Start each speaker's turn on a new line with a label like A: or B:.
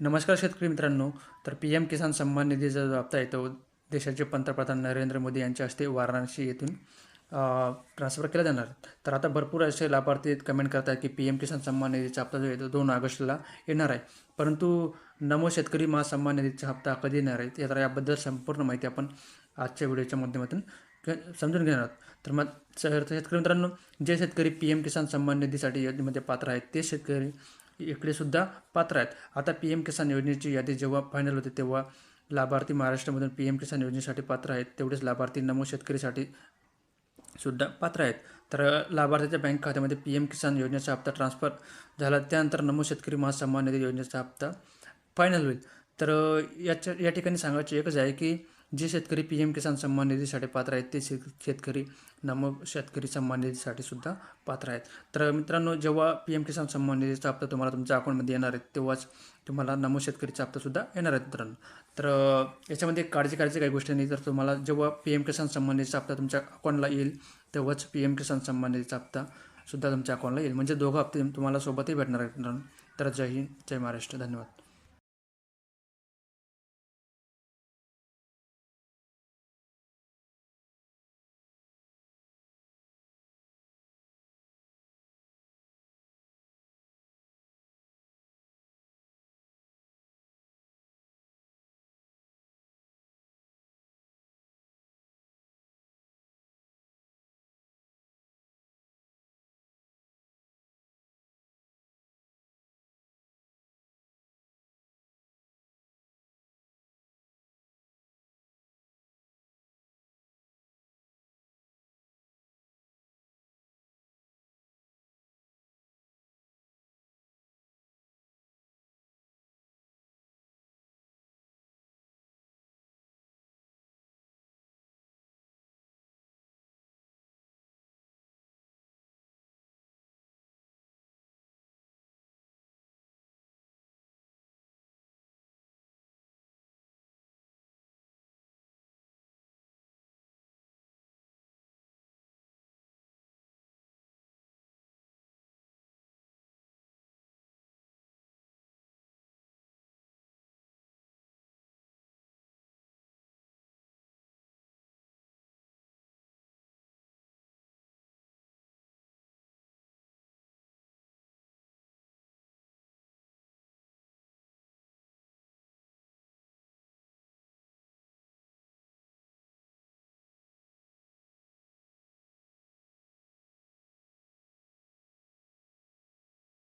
A: नमस्कार शेतकरी मित्रांनो तर पी एम किसान सन्मान निधीचा जो हप्ता येतो देशाचे पंतप्रधान नरेंद्र मोदी यांच्या हस्ते वाराणसी येथून ट्रान्सफर केला जाणार. तर आता भरपूर असे लाभार्थी कमेंट करत आहेत की पी एम किसान सन्मान निधीचा हप्ता जो येतो दोन ऑगस्टला येणार आहे. परंतु नमो शेतकरी महासन्मान निधीचा हप्ता कधी येणार आहे तर याबद्दल संपूर्ण माहिती आपण आजच्या व्हिडिओच्या माध्यमातून समजून घेणार आहोत. तर मग शेतकरी मित्रांनो जे शेतकरी पी एम किसान सन्मान निधीसाठी योजनेमध्ये पात्र आहेत ते शेतकरी इकडे सुद्धा पात्र आहेत. आता पी एम किसान योजनेची यादी जेव्हा फायनल होते तेव्हा लाभार्थी महाराष्ट्रामधून पी एम किसान योजनेसाठी पात्र आहेत. तेवढेच लाभार्थी नमो शेतकरीसाठी सुद्धा पात्र आहेत. तर लाभार्थ्याच्या बँक खात्यामध्ये पी एम किसान योजनेचा हप्ता ट्रान्सफर झाला. त्यानंतर नमो शेतकरी महासन्मान निधी योजनेचा हप्ता फायनल होईल. तर याच्या या ठिकाणी सांगायचे एकच आहे की जे शेतकरी पी एम किसान सन्मान निधीसाठी पात्र आहेत ते शेतकरी नमो शेतकरी सन्मान निधीसाठी सुद्धा पात्र आहेत. तर मित्रांनो जेव्हा पी एम किसान सन्मान निधीचा हप्ता तुम्हाला तुमच्या अकाउंटमध्ये येणार आहे तेव्हाच तुम्हाला नमो शेतकरीचा हप्तासुद्धा येणार आहे मित्रांनो. तर याच्यामध्ये काळजी करायची काही गोष्टी नाही. तर तुम्हाला जेव्हा पी एम किसान सन्मान निधीचा हप्ता तुमच्या अकाउंटला येईल तेव्हाच पी एम किसान सन्मान निधीचा हप्ता सुद्धा तुमच्या अकाउंटला येईल. म्हणजे दोघं हप्ते तुम्हाला सोबतही भेटणार आहेत मित्रांनो. तर जय हिंद जय महाराष्ट्र. धन्यवाद.